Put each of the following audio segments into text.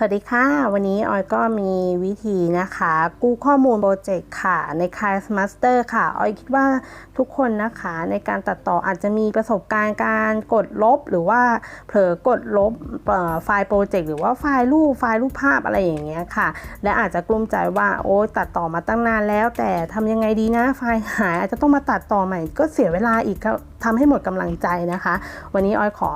สวัสดีค่ะ วันนี้ออยก็มีวิธีนะคะ กู้ข้อมูลโปรเจกต์ค่ะใน k a i Master ค่ะ ออยคิดว่าทุกคนนะคะในการตัดต่ออาจจะมีประสบการณ์การกดลบ หรือว่าเผลอกดลบไฟล์โปรเจกต์หรือว่าไฟล์รูปไฟล์รูปภาพอะไรอย่างเงี้ยค่ะ และอาจจะกลุ้มใจว่าโอ้ตัดต่อมาตั้งนานแล้ว แต่ทำยังไงดีนะไฟล์หายอาจจะต้องมาตัดต่อใหม่ก็เสียเวลาอีกครับทำให้หมดกำลังใจนะคะ วันนี้ออยขอ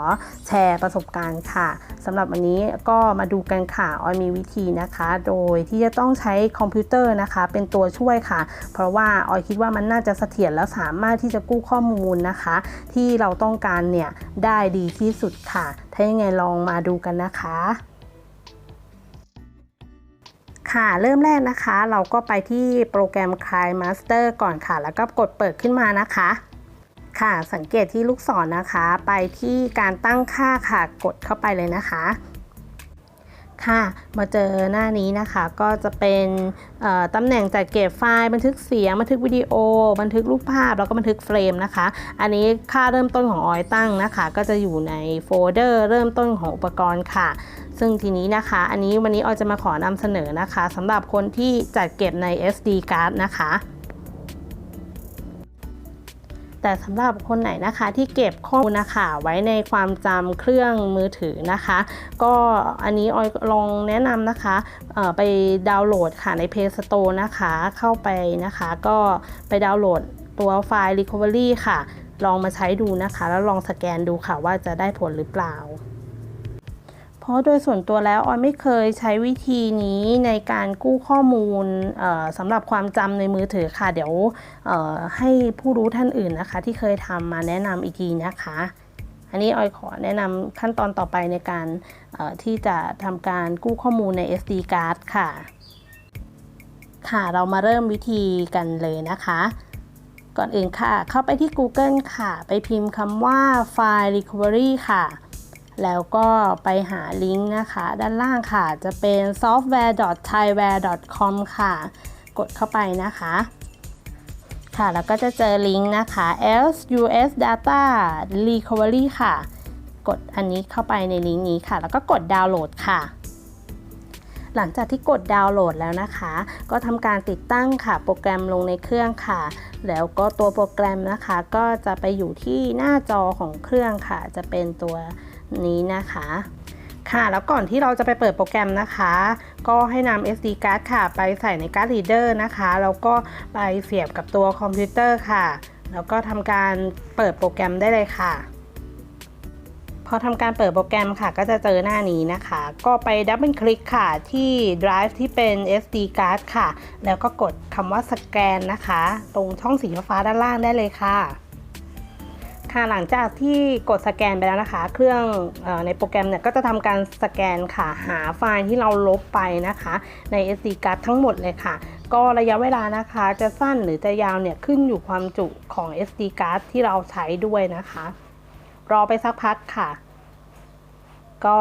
แชร์ประสบการณ์ค่ะสำหรับวันนี้ก็มาดูกันค่ะออยมีวิธีนะคะ โดยที่จะต้องใช้คอมพิวเตอร์นะคะ เป็นตัวช่วยค่ะ เพราะว่าออยคิดว่ามันน่าจะเสถียรแล้วสามารถที่จะกู้ข้อมูลนะคะ ที่เราต้องการเนี่ยได้ดีที่สุดค่ะ ถ้ายังไงลองมาดูกันนะคะค่ะเริ่มแรกนะคะ เราก็ไปที่โปรแกรม k i Master ก่อนค่ะ แล้วก็กดเปิดขึ้นมานะคะ ค่ะสังเกตที่ลูกศรนนะคะ ไปที่การตั้งค่าค่ะกดเข้าไปเลยนะคะ ค่ะ มาเจอหน้านี้นะคะก็จะเป็นตำแหน่งจัดเก็บไฟล์บันทึกเสียง บันทึกวิดีโอ บันทึกรูปภาพแล้วก็บันทึกเฟรมนะคะ อันนี้ค่าเริ่มต้นของออยตั้งนะคะ ก็จะอยู่ในโฟลเดอร์เริ่มต้นของอุปกรณ์ค่ะซึ่งทีนี้นะคะ อันนี้วันนี้ออยจะมาขอนำเสนอนะคะสำหรับคนที่จัดเก็บใน SD card นะคะ แต่สำหรับคนไหนนะคะที่เก็บข้อมูลนะคะไว้ในความจำเครื่องมือถือนะคะ ก็อันนี้ออยลองแนะนำนะคะไปดาวน์โหลดค่ะใน Play Store นะคะเข้าไปนะคะก็ไปดาวน์โหลดตัวไฟล์ Recovery ค่ะ ลองมาใช้ดูนะคะ แล้วลองสแกนดูค่ะว่าจะได้ผลหรือเปล่า เพราะโดยส่วนตัวแล้วออยไม่เคยใช้วิธีนี้ในการกู้ข้อมูลสำหรับความจำในมือถือค่ะ เดี๋ยวให้ผู้รู้ท่านอื่นนะคะ ที่เคยทำมาแนะนำอีกทีนะคะ อันนี้ออยขอแนะนำขั้นตอนต่อไปในการที่จะทำการกู้ข้อมูลใน SD card ค่ะ ค่ะเรามาเริ่มวิธีกันเลยนะคะ ก่อนอื่นค่ะ เข้าไปที่ Google ค่ะ ไปพิมพ์คำว่า File Recovery ค่ะ แล้วก็ไปหาลิงก์นะคะ ด้านล่างค่ะจะเป็น software.thaiware.com ค่ะ กดเข้าไปนะคะค่ะ แล้วก็จะเจอลิงก์นะคะ else us data recovery ค่ะ กดอันนี้เข้าไปในลิงก์นี้ค่ะ แล้วก็กดดาวน์โหลดค่ะ หลังจากที่กดดาวน์โหลดแล้วนะคะ ก็ทำการติดตั้งค่ะ โปรแกรมลงในเครื่องค่ะ แล้วก็ตัวโปรแกรมนะคะ ก็จะไปอยู่ที่หน้าจอของเครื่องค่ะ จะเป็นตัว นี้นะคะค่ะแล้วก่อนที่เราจะไปเปิดโปรแกรมนะคะ ก็ให้นำ SD card ค่ะ ไปใส่ในการ์ดรีเดอร์นะคะ แล้วก็ไปเสียบกับตัวคอมพิวเตอร์ค่ะ แล้วก็ทำการเปิดโปรแกรมได้เลยค่ะ พอทำการเปิดโปรแกรมค่ะ ก็จะเจอหน้านี้นะคะ ก็ไปดับเบิลคลิกค่ะที่ Drive ที่เป็น SD card ค่ะ แล้วก็กดคำว่าสแกนนะคะ ตรงช่องสีฟ้าด้านล่างได้เลยค่ะ ค่ะหลังจากที่กดสแกนไปแล้วนะคะ เครื่องอในโปรแกรมเนี่ยก็จะทำการสแกนค่ะหาไฟล์ที่เราลบไปนะคะ ใน SD card ทั้งหมดเลยค่ะ ก็ระยะเวลานะคะจะสั้นหรือจะยาวเนี่ยขึ้นอยู่ความจุของ SD card ที่เราใช้ด้วยนะคะ รอไปสักพักค่ะ ก็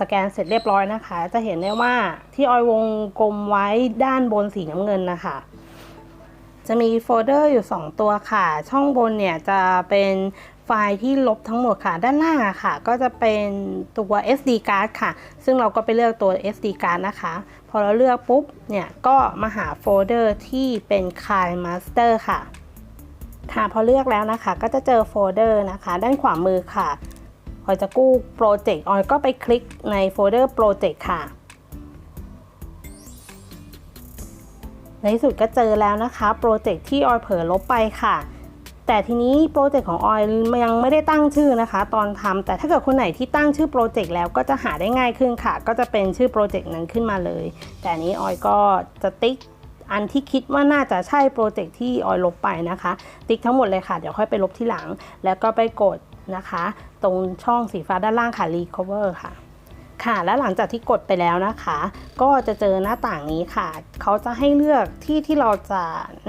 สแกนเสร็จเรียบร้อยนะคะ จะเห็นได้ว่าที่ออยวงกลมไว้ด้านบนสีน้ำเงินนะคะ จะมีโฟลเดอร์อยู่ 2 ตัวค่ะ ช่องบนเนี่ยจะเป็นไฟล์ที่ลบทั้งหมดค่ะ ด้านล่างค่ะ ก็จะเป็นตัว SD card ค่ะ ซึ่งเราก็ไปเลือกตัว SD card นะคะ พอเราเลือกปุ๊บ เนี่ยก็มาหาโฟลเดอร์ที่เป็น k i Master ค่ะ ค่ะ พอเลือกแล้วนะคะ ก็จะเจอโฟลเดอร์นะคะ ด้านขวามือค่ะออยจะกู้โปรเจกต์ออยก็ไปคลิกในโฟลเดอร์โปรเจกต์ค่ะ ในที่สุดก็เจอแล้วนะคะโปรเจกต์ที่ออยเผลอลบไปค่ะ แต่ทีนี้โปรเจกต์ของออยยังไม่ได้ตั้งชื่อนะคะ ตอนทำแต่ถ้าเกิดคนไหนที่ตั้งชื่อโปรเจกต์แล้วก็จะหาได้ง่ายขึ้นค่ะ ก็จะเป็นชื่อโปรเจกต์นั้นขึ้นมาเลย แต่นนี้ออยก็จะติ๊กอันที่คิดว่าน่าจะใช่โปรเจกต์ที่ออยลบไปนะคะ ติ๊กทั้งหมดเลยค่ะ เดี๋ยวค่อยไปลบที่หลัง แล้วก็ไปกดนะคะ ตรงช่องสีฟ้าด้านล่างค่ะ recover ค่ะ ค่ะ และหลังจากที่กดไปแล้วนะคะ ก็จะเจอหน้าต่างนี้ค่ะ เขาจะให้เลือกที่ที่เราจะ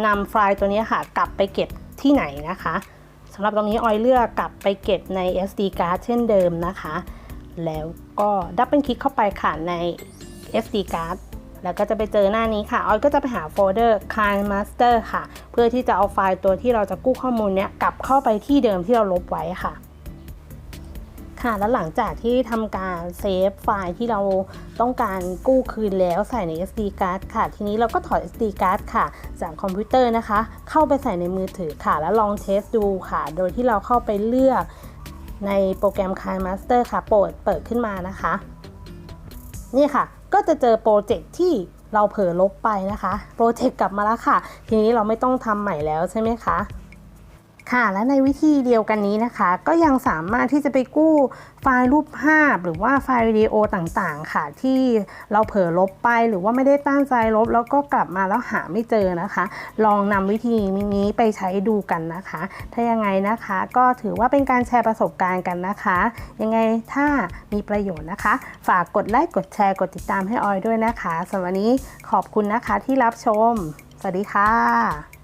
นำไฟล์ตัวนี้ค่ะ กลับไปเก็บที่ไหนนะคะสำหรับตรงนี้ออยเลือกกลับไปเก็บใน SD card เช่นเดิมนะคะ แล้วก็ดับเบิลคลิกเข้าไปค่ะใน SD card แล้วก็จะไปเจอหน้านี้ค่ะ ออยก็จะไปหาโฟลเดอร์ k i Master ค่ะ เพื่อที่จะเอาไฟล์ตัวที่เราจะกู้ข้อมูลเนี้ยกลับเข้าไปที่เดิมที่เราลบไว้ค่ะ ค่ะ แล้วหลังจากที่ทำการเซฟไฟล์ที่เราต้องการกู้คืนแล้วใส่ใน SD card ค่ะ ทีนี้เราก็ถอด SD card ค่ะ จากคอมพิวเตอร์นะคะ เข้าไปใส่ในมือถือค่ะ แล้วลองเทสดูค่ะ โดยที่เราเข้าไปเลือกในโปรแกรม KineMaster ค่ะ โปรดเปิดขึ้นมานะคะ นี่ค่ะ ก็จะเจอโปรเจกต์ที่เราเผลอลบไปนะคะ โปรเจกต์กลับมาแล้วค่ะ ทีนี้เราไม่ต้องทำใหม่แล้วใช่ไหมคะ ค่ะ และในวิธีเดียวกันนี้นะคะ ก็ยังสามารถที่จะไปกู้ไฟล์รูปภาพ หรือว่าไฟล์วิดีโอต่างๆ ค่ะ ที่เราเผลอลบไปหรือว่าไม่ได้ตั้งใจลบ แล้วก็กลับมาแล้วหาไม่เจอนะคะ ลองนำวิธีนี้ไปใช้ดูกันนะคะ ถ้ายังไงนะคะ ก็ถือว่าเป็นการแชร์ประสบการณ์กันนะคะ ยังไงถ้ามีประโยชน์นะคะ ฝากกดไลค์กดแชร์กดติดตามให้ออยด้วยนะคะสำหรับวันนี้ขอบคุณนะคะที่รับชม สวัสดีค่ะ